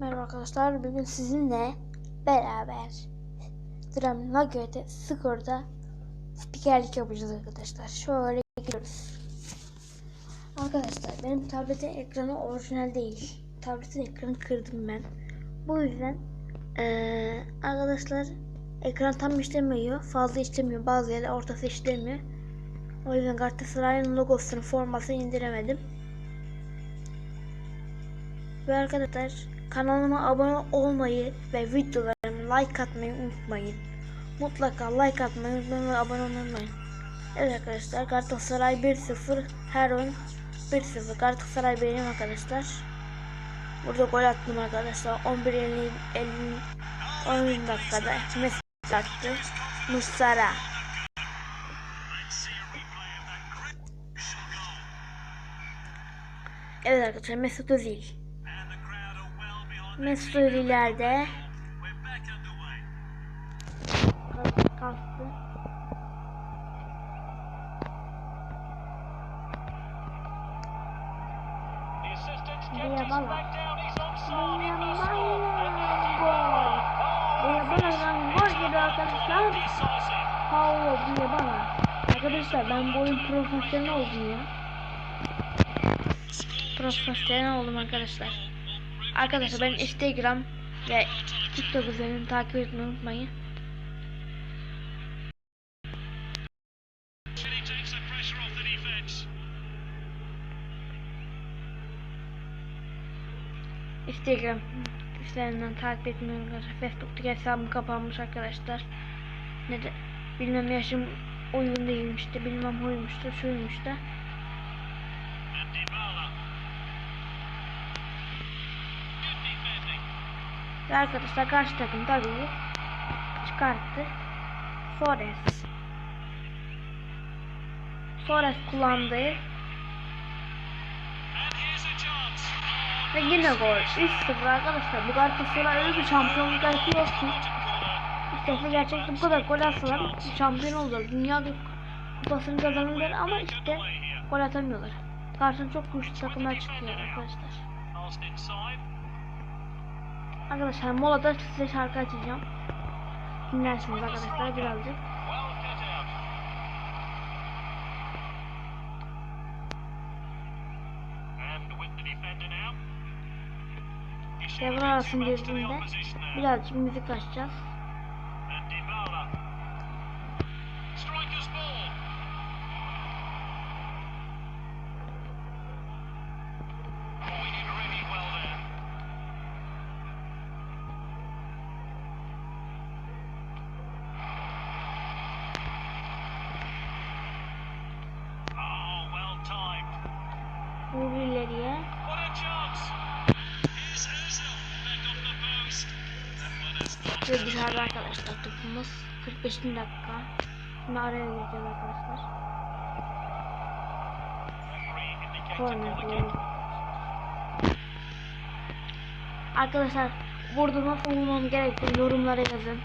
Merhaba arkadaşlar. Bugün sizinle beraber Dram Nugget'e skorda spikerlik yapacağız arkadaşlar. Şöyle gidiyoruz. Arkadaşlar benim tabletin ekranı orijinal değil. Tabletin ekranı kırdım ben. Bu yüzden eee, arkadaşlar ekran tam işlemiyor. Fazla işlemiyor. Bazı yerler ortası işlemiyor. O yüzden Galatasaray'ın logosunu formasını indiremedim. Ve arkadaşlar kanalıma abone olmayı ve videolarıma like atmayı unutmayın. Mutlaka like atmayı unutmayın ve abone olmayı. Evet arkadaşlar Galatasaray 1-0 her oyun 1-0 Galatasaray benim arkadaşlar. Burada gol attım arkadaşlar 11 50 50 10 dakikada Messi attı. Muslera. Evet arkadaşlar Mesut Özil. İleride. Kalktı. Diabala. Diabala'dan gol gibi arkadaşlar. Paulo Diabala. Arkadaşlar ben bu oyun profesyonel oldum ya. Profesyonel oldum arkadaşlar. Arkadaşlar ben Instagram ve TikTok üzerinden takip etmeyi unutmayın. Instagram üzerinden takip etmeyi arkadaşlar. Facebook'taki hesabım kapanmış arkadaşlar. Ne de bilmem yaşım uygun değilmiş de bilmem huymuş da Ve arkadaşlar karşı takım tabii çıkarttı. Forest. Forest kullandı. Ve yine gol. 3-0 arkadaşlar. Bu Galatasaray öyle bir şampiyonluk yapıyor ki. İşte gerçekten bu kadar gol atsalar şampiyon olur. Dünya kupasını kazanırlar ama işte gol atamıyorlar. Karşına çok güçlü takımlar çıkıyor arkadaşlar. Arkadaşlar molada size şarkı açacağım. Dinlersiniz arkadaşlar birazcık. Devre girdiğinde birazcık müzik açacağız. Ve dışarıda arkadaşlar topumuz 45. dakika. Şimdi araya gireceğiz arkadaşlar. Corner diyelim. Arkadaşlar burada nasıl vurmam gerektiğini yorumlara yazın.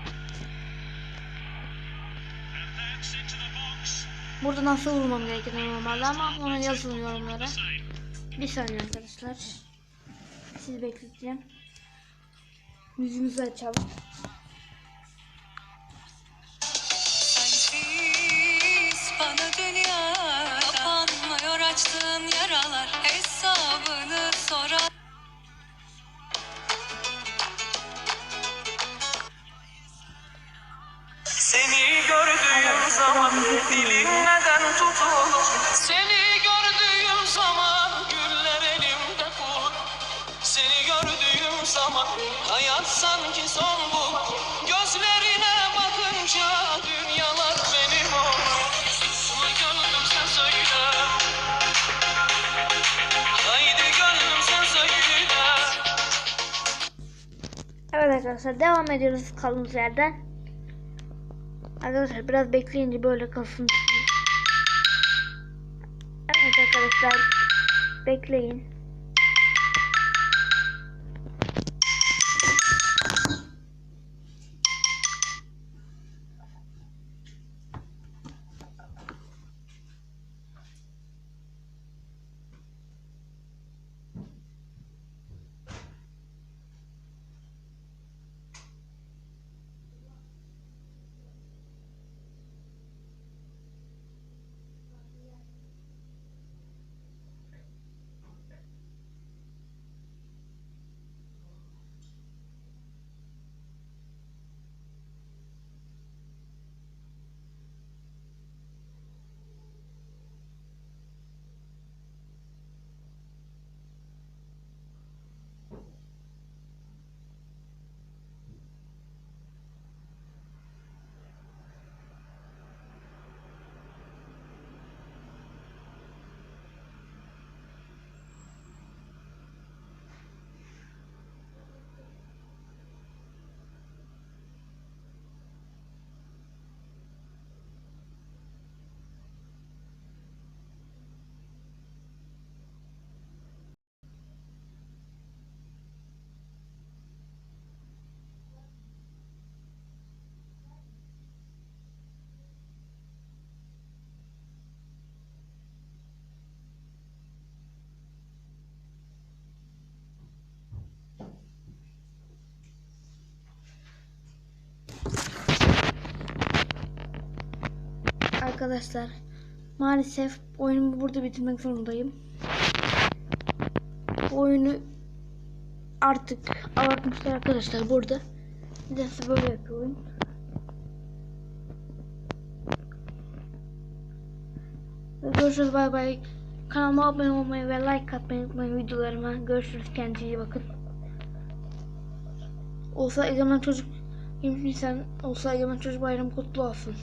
Burada nasıl vurmam gerektiğini normalde ama ona yazın yorumlara. Bir saniye arkadaşlar. Sizi bekleteceğim. Hesabını sorar. Seni gördüğüm zaman dilim neden tutulur? Seni hayat sanki son bu. Gözlerine bakınca dünyalar benim olur. Susma gönlüm sen söyle. Haydi gönlüm sen söyle. Evet arkadaşlar devam ediyoruz kaldığımız yerden. Arkadaşlar biraz bekleyince böyle kalsın. Evet arkadaşlar bekleyin. Arkadaşlar. Maalesef oyunumu burada bitirmek zorundayım. Oyunu artık abartmışlar arkadaşlar burada. Nedense böyle yapıyor oyun. Ve Görüşürüz bay bay. Kanalıma abone olmayı ve like atmayı unutmayın videolarıma. Görüşürüz kendinize iyi bakın. Olsa Egemen Çocuk 20 Nisan olsa Egemen Çocuk Bayramı kutlu olsun.